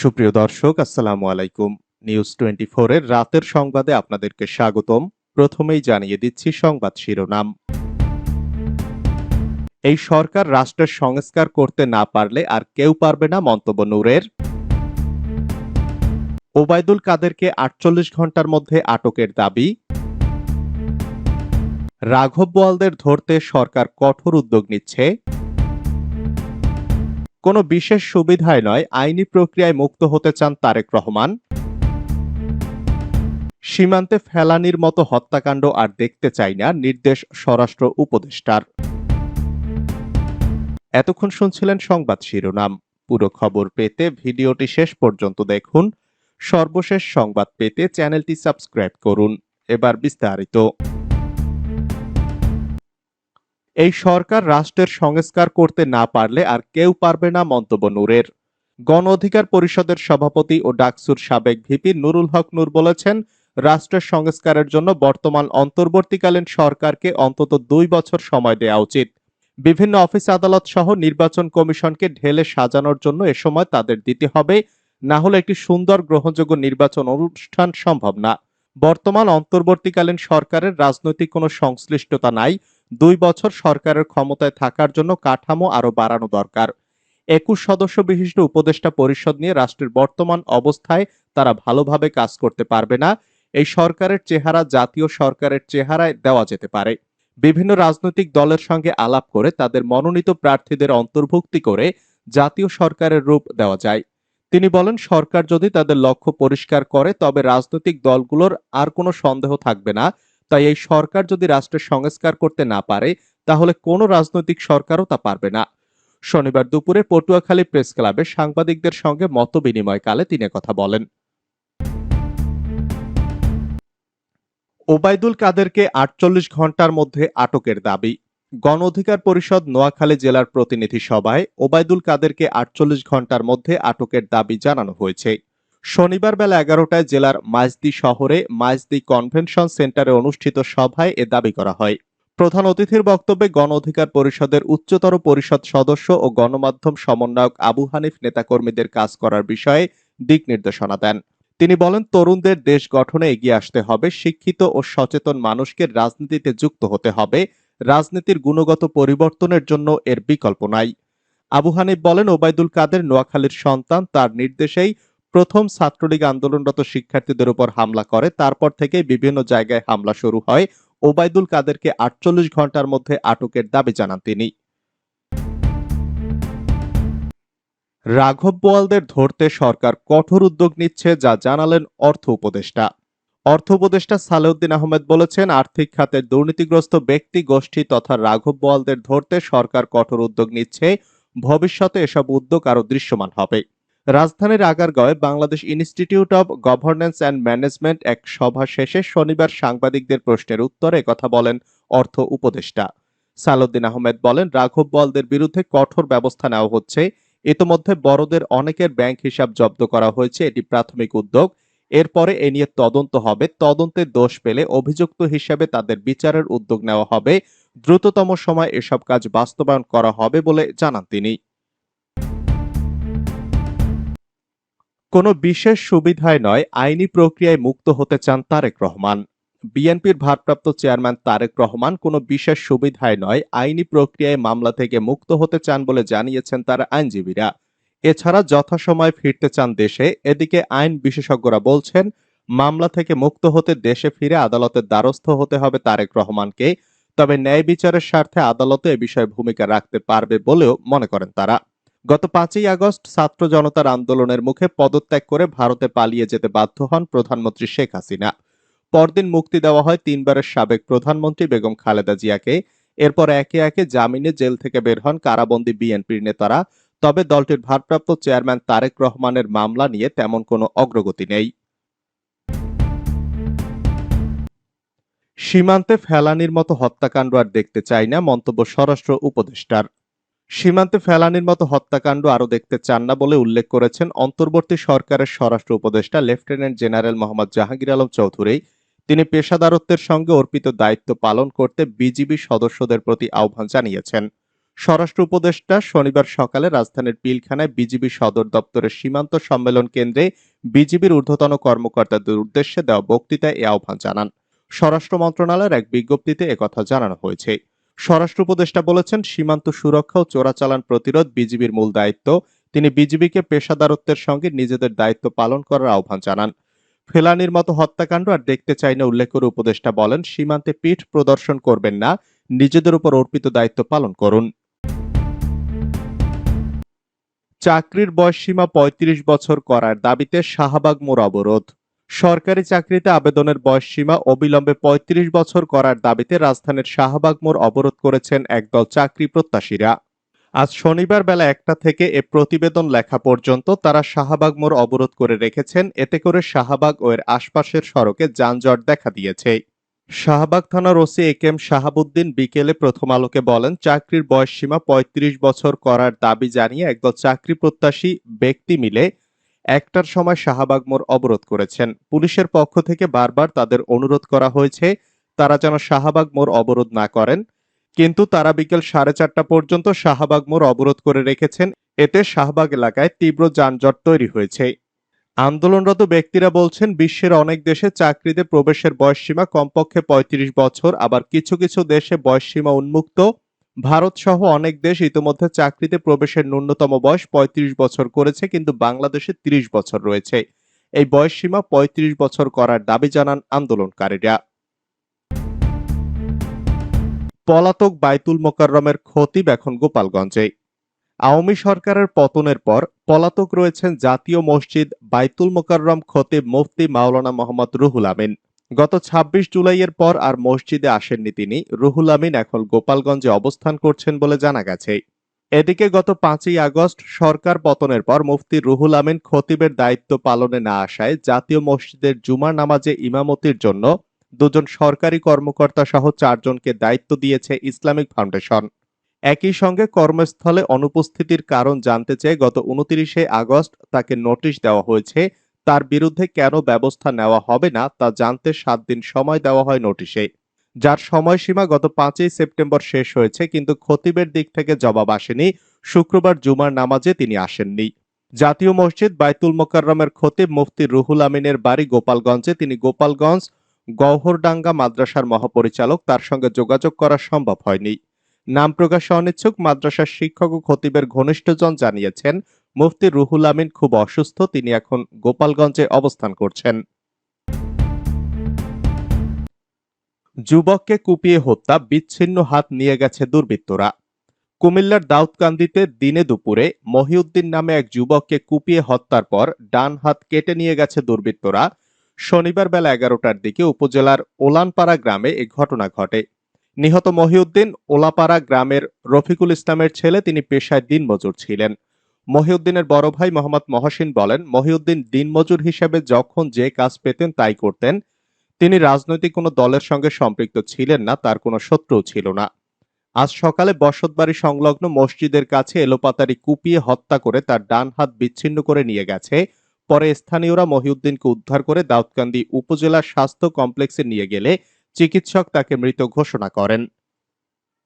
সুপ্রিয় দর্শক, আসসালামু আলাইকুম। নিউজ টোয়েন্টি এর রাতের সংবাদে আপনাদেরকে স্বাগতম। প্রথমেই জানিয়ে দিচ্ছি সংবাদ শিরোনাম। এই সরকার রাষ্ট্রের সংস্কার করতে না পারলে আর কেউ পারবে না মন্তব্য নূরের। ওবায়দুল কাদেরকে আটচল্লিশ ঘণ্টার মধ্যে আটকের দাবি। রাঘব বোয়ালদের ধরতে সরকার কঠোর উদ্যোগ নিচ্ছে। কোনো বিশেষ সুবিধায় নয়, আইনি প্রক্রিয়ায় মুক্ত হতে চান তারেক রহমান। সীমান্তে ফেলানির মতো হত্যাকাণ্ড আর দেখতে চাই না, নির্দেশ স্বরাষ্ট্র উপদেষ্টার। এতক্ষণ শুনছিলেন সংবাদ শিরোনাম। পুরো খবর পেতে ভিডিওটি শেষ পর্যন্ত দেখুন। সর্বশেষ সংবাদ পেতে চ্যানেলটি সাবস্ক্রাইব করুন। এবার বিস্তারিত। এই সরকার রাষ্ট্রের সংস্কার করতে না পারলে আর কেউ পারবে না মন্তব্য নূরের। গণ অধিকার পরিষদের সভাপতি ও ডাকসুর সাবেক ভিপি নুরুল হক নূর বলেছেন, রাষ্ট্রের সংস্কারের জন্য বর্তমান অন্তর্বর্তীকালীন সরকারকে অন্তত দুই বছর সময় দেওয়া উচিত। বিভিন্ন অফিস আদালত সহ নির্বাচন কমিশনকে ঢেলে সাজানোর জন্য এ সময় তাদের দিতে হবে, না হলে একটি সুন্দর গ্রহণযোগ্য নির্বাচন অনুষ্ঠান সম্ভব না। বর্তমান অন্তর্বর্তীকালীন সরকারের রাজনৈতিক কোনো সংশ্লিষ্টতা নাই দুই বছর সরকারের ক্ষমতায় থাকার জন্য কাঠামো আরও বাড়ানো দরকার। একুশ সদস্য বিশিষ্ট উপদেষ্টা পরিষদ নিয়ে রাষ্ট্রের বর্তমান অবস্থায় তারা ভালোভাবে কাজ করতে পারবে না। এই সরকারের চেহারা জাতীয় সরকারের চেহারায় দেওয়া যেতে পারে। বিভিন্ন রাজনৈতিক দলের সঙ্গে আলাপ করে তাদের মনোনীত প্রার্থীদের অন্তর্ভুক্তি করে জাতীয় সরকারের রূপ দেওয়া যায়। তিনি বলেন, সরকার যদি তাদের লক্ষ্য পরিষ্কার করে, তবে রাজনৈতিক দলগুলোর আর কোনো সন্দেহ থাকবে না। তাই এই সরকার যদি রাষ্ট্রের সংস্কার করতে না পারে, তাহলে কোনো রাজনৈতিক সরকারও তা পারবে না। শনিবার দুপুরে পটুয়াখালী প্রেস ক্লাবে সাংবাদিকদের সঙ্গে মত বিনিময়কালে তিনি কথা বলেন। ওবায়দুল কাদেরকে আটচল্লিশ ঘণ্টার মধ্যে আটকের দাবি। গণ অধিকার পরিষদ নোয়াখালী জেলার প্রতিনিধি সভায় ওবায়দুল কাদেরকে আটচল্লিশ ঘণ্টার মধ্যে আটকের দাবি জানানো হয়েছে। শনিবার বেলা এগারোটায় জেলার মাইজদি শহরে মাইজদি কনভেনশন সেন্টারে অনুষ্ঠিত সভায় এ দাবি করা হয়। প্রধান অতিথির বক্তব্যে গণ অধিকার পরিষদের উচ্চতর পরিষদ সদস্য ও গণমাধ্যম সমন্বয়ক আবু হানিফ নেতাকর্মীদের কাজ করার বিষয়ে দিক নির্দেশনা দেন। তিনি বলেন, তরুণদের দেশ গঠনে এগিয়ে আসতে হবে, শিক্ষিত ও সচেতন মানুষকে রাজনীতিতে যুক্ত হতে হবে, রাজনীতির গুণগত পরিবর্তনের জন্য এর বিকল্প নাই। আবু হানিফ বলেন, ওবায়দুল কাদের নোয়াখালীর সন্তান, তার নির্দেশেই প্রথম ছাত্রলীগ আন্দোলনরত শিক্ষার্থীদের উপর হামলা করে, তারপর থেকে বিভিন্ন জায়গায় হামলা শুরু হয়। ওবায়দুল কাদেরকে আটচল্লিশ ঘণ্টার মধ্যে আটকের দাবি জানান তিনি। রাঘব বোয়ালদের ধরতে সরকার কঠোর উদ্যোগ নিচ্ছে, যা জানালেন অর্থ উপদেষ্টা। অর্থ উপদেষ্টা সালেউদ্দিন আহমেদ বলেছেন, আর্থিক খাতের দুর্নীতিগ্রস্ত ব্যক্তি, গোষ্ঠী তথা রাঘব বোয়ালদের ধরতে সরকার কঠোর উদ্যোগ নিচ্ছে। ভবিষ্যতে এসব উদ্যোগ আরও দৃশ্যমান হবে। রাজধানীর আগারগাঁওয়ে Bangladesh institute of governance and management এক সভা শেষে শনিবার সাংবাদিকদের প্রশ্নের উত্তরে কথা বলেন অর্থ উপদেষ্টা। সালউদ্দিন আহমেদ বলেন, রাঘব বলদের বিরুদ্ধে কঠোর ব্যবস্থা নেওয়া হচ্ছে। ইতোমধ্যে বড়দের অনেকের ব্যাংক হিসাব জব্দ করা হয়েছে, এটি প্রাথমিক উদ্যোগ। এরপরে এ নিয়ে তদন্ত হবে। তদন্তে দোষ পেলে অভিযুক্ত হিসেবে তাদের বিচারের উদ্যোগ নেওয়া হবে। দ্রুততম সময় এসব কাজ বাস্তবায়ন করা হবে বলে জানান তিনি। কোনো বিশেষ সুবিধায় নয়, আইনি প্রক্রিয়ায় মুক্ত হতে চান তারেক রহমান। বিএনপির ভারপ্রাপ্ত চেয়ারম্যান তারেক রহমান কোনো বিশেষ সুবিধায় নয়, আইনি প্রক্রিয়ায় মামলা থেকে মুক্ত হতে চান বলে জানিয়েছেন তার আইনজীবীরা। এছাড়া যথাসময়ে ফিরতে চান দেশে, এদিকে আইন বিশেষজ্ঞরা বলছেন, মামলা থেকে মুক্ত হতে দেশে ফিরে আদালতের দ্বারস্থ হতে হবে তারেক রহমানকে, তবে ন্যায় বিচারের স্বার্থে আদালতে এ বিষয়ে ভূমিকা রাখতে পারবে বলেও মনে করেন তারা। গত পাঁচই আগস্ট ছাত্র জনতার আন্দোলনের মুখে পদত্যাগ করে ভারতে পালিয়ে যেতে বাধ্য হন প্রধানমন্ত্রী শেখ হাসিনা। পরদিন মুক্তি দেওয়া হয় তিনবারের সাবেক প্রধানমন্ত্রী বেগম খালেদা জিয়াকে। এরপর একে একে জামিনে জেল থেকে বের হন কারাবন্দী বিএনপির নেতারা। তবে দলটির ভারপ্রাপ্ত চেয়ারম্যান তারেক রহমানের মামলা নিয়ে তেমন কোনো অগ্রগতি নেই। সীমান্তে ফেলানির মতো হত্যাকাণ্ড আর দেখতে চাই না, মন্তব্য স্বরাষ্ট্র উপদেষ্টার। সীমান্তে ফেলানির মতো হত্যাকাণ্ড আরও দেখতে চান না বলে উল্লেখ করেছেন অন্তর্বর্তী সরকারের স্বরাষ্ট্র উপদেষ্টা লেফটেন্যান্ট জেনারেল মোহাম্মদ জাহাঙ্গীর আলম চৌধুরী। তিনি পেশাদারত্বের সঙ্গে অর্পিত দায়িত্ব পালন করতে বিজিবি সদস্যদের প্রতি আহ্বান জানিয়েছেন। স্বরাষ্ট্র উপদেষ্টা শনিবার সকালে রাজধানীর পিলখানায় বিজিবি সদর দপ্তরের সীমান্ত সম্মেলন কেন্দ্রে বিজিবির ঊর্ধ্বতন কর্মকর্তাদের উদ্দেশ্যে দেওয়া বক্তৃতায় এ আহ্বান জানান। স্বরাষ্ট্র মন্ত্রণালয়ের এক বিজ্ঞপ্তিতে একথা জানানো হয়েছে। স্বরাষ্ট্র উপদেষ্টা বলেছেন, সীমান্ত সুরক্ষা ও চোরাচালান প্রতিরোধ বিজিবির মূল দায়িত্ব। তিনি বিজিবিকে পেশাদারত্বের সঙ্গে নিজেদের দায়িত্ব পালন করার আহ্বান জানান। ফেলানির মতো হত্যাকাণ্ড আর দেখতে চাই না উল্লেখ করে উপদেষ্টা বলেন, সীমান্তে পিঠ প্রদর্শন করবেন না, নিজেদের উপর অর্পিত দায়িত্ব পালন করুন। চাকরির বয়সসীমা পঁয়ত্রিশ বছর করার দাবিতে শাহবাগ মোড় অবরোধ। সরকারি চাকরিতে আবেদনের বয়সসীমা অবিলম্বে পঁয়ত্রিশ বছর করার দাবিতে রাজধানীর শাহবাগ মোড় অবরোধ করেছেন একদল চাকরি প্রত্যাশীরা। আজ শনিবার বেলা একটা থেকে এ প্রতিবেদন লেখা পর্যন্ত তারা শাহবাগ মোড় অবরোধ করে রেখেছেন, এতে করে শাহবাগ ও এর আশপাশের সড়কে যানজট দেখা দিয়েছে। শাহবাগ থানার ওসি এ কেম শাহাবুদ্দিন বিকেলে প্রথম আলোকে বলেন, চাকরির বয়সসীমা পঁয়ত্রিশ বছর করার দাবি জানিয়ে একদল চাকরি প্রত্যাশী ব্যক্তি মিলে একটার সময় শাহবাগ মোড় অবরোধ করেছেন। পুলিশের পক্ষ থেকে বারবার তাদের অনুরোধ করা হয়েছে, তারা যেন শাহবাগ মোড় অবরোধ না করেন। কিন্তু তারা বিকেল সাড়ে চারটা পর্যন্ত শাহবাগ মোড় অবরোধ করে রেখেছেন। এতে শাহবাগ এলাকায় তীব্র যানজট তৈরি হয়েছে। আন্দোলনরত ব্যক্তিরা বলছেন, বিশ্বের অনেক দেশে চাকরিতে প্রবেশের বয়সসীমা কমপক্ষে পঁয়ত্রিশ বছর, আবার কিছু কিছু দেশে বয়সসীমা উন্মুক্ত। ভারত সহ অনেক দেশ ইতিমধ্যে চাকরিতে প্রবেশের ন্যূনতম বয়স পঁয়ত্রিশ বছর করেছে, কিন্তু বাংলাদেশে ত্রিশ বছর রয়েছে। এই বয়সসীমা পঁয়ত্রিশ বছর করার দাবি জানান আন্দোলনকারীরা। পলাতক বাইতুল মোকাররমের খতিব এখন গোপালগঞ্জে। আওয়ামী সরকারের পতনের পর পলাতক রয়েছেন জাতীয় মসজিদ বাইতুল মোকাররম খতিব মুফতি মাওলানা মোহাম্মদ রুহুল আমিন। গত ২৬ জুলাইয়ের পর আর মসজিদে আসেননি তিনি। রুহুল আমিন এখন গোপালগঞ্জে অবস্থান করছেন বলে জানা গেছে। এদিকে গত পাঁচই আগস্ট সরকার পতনের পর মুফতি রুহুল আমিন খতিবের দায়িত্ব পালনে না আসায় জাতীয় মসজিদের জুমার নামাজে ইমামতির জন্য দুজন সরকারি কর্মকর্তা সহ চারজনকে দায়িত্ব দিয়েছে ইসলামিক ফাউন্ডেশন। একই সঙ্গে কর্মস্থলে অনুপস্থিতির কারণ জানতে চেয়ে গত উনত্রিশে আগস্ট তাকে নোটিশ দেওয়া হয়েছে তার বিরুদ্ধে কেন ব্যবস্থা নেওয়া হবে না তা জানতে সাত দিন সময় দেওয়া হয় নোটিশে। যার সময়সীমা গত পাঁচই সেপ্টেম্বর শেষ হয়েছে, কিন্তু খতিবের দিক থেকে জবাব আসেনি। শুক্রবার জুমার নামাজে তিনি আসেননি। জাতীয় মসজিদ বাইতুল মোকাররমের খতিব মুফতি রুহুল আমিনের বাড়ি গোপালগঞ্জে। তিনি গোপালগঞ্জ গহরডাঙ্গা মাদ্রাসার মহাপরিচালক, তার সঙ্গে যোগাযোগ করা সম্ভব হয়নি। নাম প্রকাশে অনিচ্ছুক মাদ্রাসার শিক্ষক ও খতিবের ঘনিষ্ঠজন জানিয়েছেন মুফতি রুহুল আমিন খুব অসুস্থ, তিনি এখন গোপালগঞ্জে অবস্থান করছেন। যুবককে কুপিয়ে হত্যা, বিচ্ছিন্ন হাত নিয়ে গেছে দুর্বৃত্তরা। কুমিল্লার দাউদকান্দিতে দিনে দুপুরে মহিউদ্দিন নামে এক যুবককে কুপিয়ে হত্যার পর ডান হাত কেটে নিয়ে গেছে দুর্বৃত্তরা। শনিবার বেলা এগারোটার দিকে উপজেলার ওলানপাড়া গ্রামে এ ঘটনা ঘটে। নিহত মহিউদ্দিন ওলাপাড়া গ্রামের রফিকুল ইসলামের ছেলে, তিনি পেশায় দিনমজুর ছিলেন। মহিউদ্দিনের বড় ভাই মোহাম্মদ মহসিন বলেন, মহিউদ্দিন দিনমজুর হিসেবে যখন যে কাজ পেতেন তাই করতেন। তিনি রাজনৈতিক কোনো দলের সঙ্গে সম্পৃক্ত ছিলেন না, তার কোনো শত্রুও ছিল না। আজ সকালে বসতবাড়ি সংলগ্ন মসজিদের কাছে এলোপাতারি কুপিয়ে হত্যা করে তার ডান হাত বিচ্ছিন্ন করে নিয়ে গেছে। পরে স্থানীয়রা মহিউদ্দিনকে উদ্ধার করে দাউদকান্দি উপজেলা স্বাস্থ্য কমপ্লেক্সে নিয়ে গেলে চিকিৎসক তাকে মৃত ঘোষণা করেন।